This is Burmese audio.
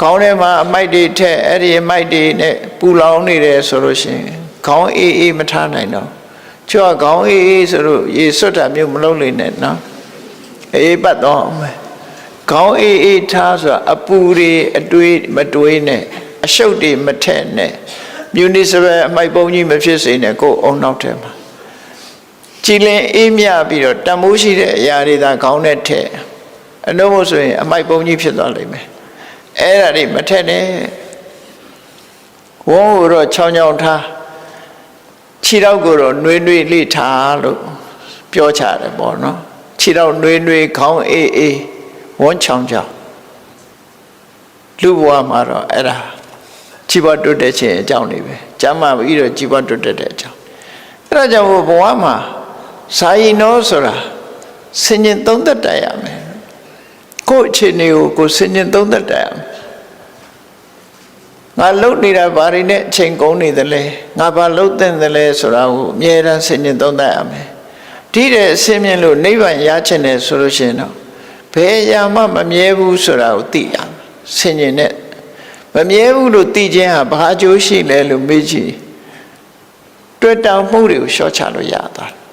ခေါင်းထဲမှာအမိုက်တွေထက်အဲ့ဒီအမိုက်တွေနဲ့ပူလောင်နေတယ်ဆိုလို့ရှိရင်ခေါင်းအေးအေးမထားနိုင်တော့ချော့ခေါင်းအေးအေးဆိုလို့ရေစွတ်တာမျိုးမလုပ်လိမ့်နဲ့နော်အေးပတ်တော့မယ်ခေါင်းအေးအေးထားဆိုတာအပူတွေအတွေးမတွေးနဲ့အရှုပ်တွေမထက်နဲ့မြူနီစပယ်အမိုက်ပုံကြီးမဖြစ်စေနဲ့ကိုယ်အုံနောက်ထဲမှာကြည်လင်အေးမြပြီးတော့တန်မိုးရှိတဲ့အရာတွေသာခေါင်းနဲ့ထည့်အလို့မို့ဆိုရင်အမိုက်ပုံကြီးဖြစ်သွားလိမ့်မယ် အဲ့ဒါတွေမထက်နဲ့ဝုံးကိုတော့ချောင်းချောင်းထားခြေထောက်ကိုတော့နှွေးနှွေးလေးထားလို့ပြောချတယ်ပေါ့နော်ခြေထောက်နှွေးနှွေးခေါင်းအေးအေးဝုံးချောင်းချောင်းလူဘဝမှာတော့အဲ့ဒါခြေဘတွတ်တဲ့ခြင်းအကြောင်းတွေပဲကျမ်းမာပြီးတော့ခြေဘတွတ်တဲ့အကြောင်းအဲ့ဒါကြောင့်ဘဝမှာဇာယီနောဆိုတာဆင်ញင်သုံးသက်တတ်ရမယ် ကိုယ့်အခြေအနေကိုကိုယ်ဆင်ញင်သုံးသက်တတ်ရမယ်ငါလှုပ်နေတာဘာတွေနဲ့အချိန်ကုန်နေသလဲငါဘာလှုပ်တဲ့သလဲဆိုတာကိုအမြဲတမ်းဆင်ញင်သုံးသက်ရမယ်ဒီတဲ့အစင်းမြင်လို့နိဗ္ဗာန်ရချင်တယ်ဆိုလို့ရှိရင်တော့ဘယ်အရာမှမမြဲဘူးဆိုတာကိုသိရမယ်ဆင်ញင်တဲ့မမြဲဘူးလို့သိခြင်းဟာဘာအကျိုးရှိလဲလို့မေးကြည့်တွေ့တောင်မှုတွေကိုရှော့ချလို့ရသွားတယ်